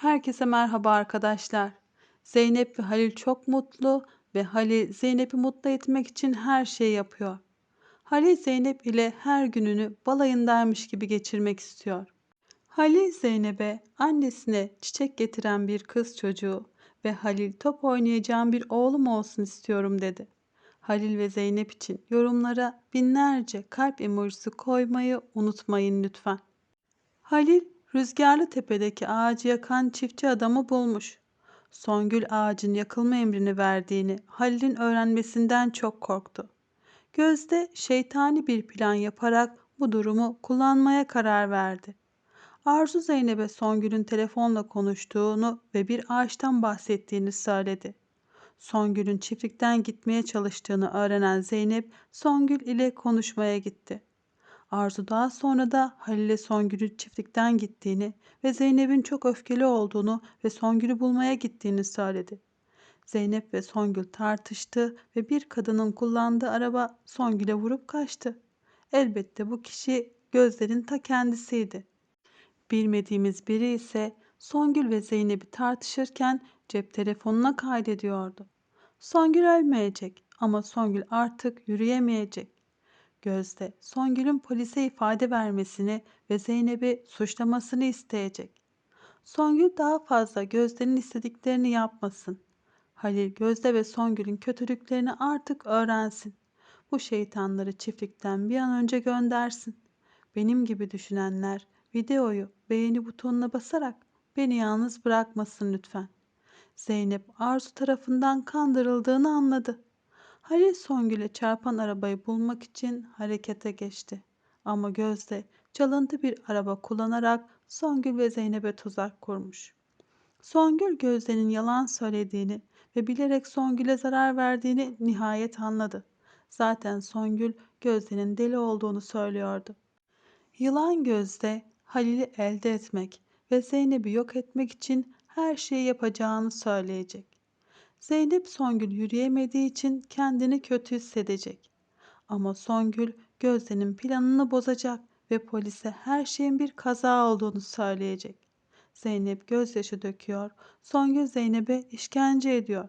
Herkese merhaba arkadaşlar. Zeynep ve Halil çok mutlu ve Halil Zeynep'i mutlu etmek için her şeyi yapıyor. Halil Zeynep ile her gününü balayındaymış gibi geçirmek istiyor. Halil Zeynep'e annesine çiçek getiren bir kız çocuğu ve Halil top oynayacağım bir oğlum olsun istiyorum dedi. Halil ve Zeynep için yorumlara binlerce kalp emojisi koymayı unutmayın lütfen. Halil rüzgarlı tepedeki ağacı yakan çiftçi adamı bulmuş. Songül ağacın yakılma emrini verdiğini Halil'in öğrenmesinden çok korktu. Gözde şeytani bir plan yaparak bu durumu kullanmaya karar verdi. Arzu Zeynep'e Songül'ün telefonla konuştuğunu ve bir ağaçtan bahsettiğini söyledi. Songül'ün çiftlikten gitmeye çalıştığını öğrenen Zeynep Songül ile konuşmaya gitti. Arzu daha sonra da Halil'e Songül'ün çiftlikten gittiğini ve Zeynep'in çok öfkeli olduğunu ve Songül'ü bulmaya gittiğini söyledi. Zeynep ve Songül tartıştı ve bir kadının kullandığı araba Songül'e vurup kaçtı. Elbette bu kişi Gözde'nin ta kendisiydi. Bilmediğimiz biri ise Songül ve Zeynep'i tartışırken cep telefonuna kaydediyordu. Songül ölmeyecek ama Songül artık yürüyemeyecek. Gözde Songül'ün polise ifade vermesini ve Zeynep'i suçlamasını isteyecek. Songül daha fazla Gözde'nin istediklerini yapmasın. Halil Gözde ve Songül'ün kötülüklerini artık öğrensin. Bu şeytanları çiftlikten bir an önce göndersin. Benim gibi düşünenler videoyu beğeni butonuna basarak beni yalnız bırakmasın lütfen. Zeynep Arzu tarafından kandırıldığını anladı. Halil Songül'e çarpan arabayı bulmak için harekete geçti. Ama Gözde çalıntı bir araba kullanarak Songül ve Zeynep'e tuzak kurmuş. Songül Gözde'nin yalan söylediğini ve bilerek Songül'e zarar verdiğini nihayet anladı. Zaten Songül Gözde'nin deli olduğunu söylüyordu. Yılan Gözde Halil'i elde etmek ve Zeynep'i yok etmek için her şeyi yapacağını söyleyecek. Zeynep Songül yürüyemediği için kendini kötü hissedecek. Ama Songül Gözde'nin planını bozacak ve polise her şeyin bir kaza olduğunu söyleyecek. Zeynep gözyaşı döküyor. Songül Zeynep'e işkence ediyor.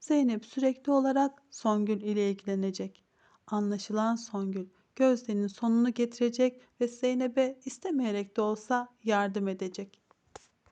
Zeynep sürekli olarak Songül ile ilgilenecek. Anlaşılan Songül Gözde'nin sonunu getirecek ve Zeynep'e istemeyerek de olsa yardım edecek.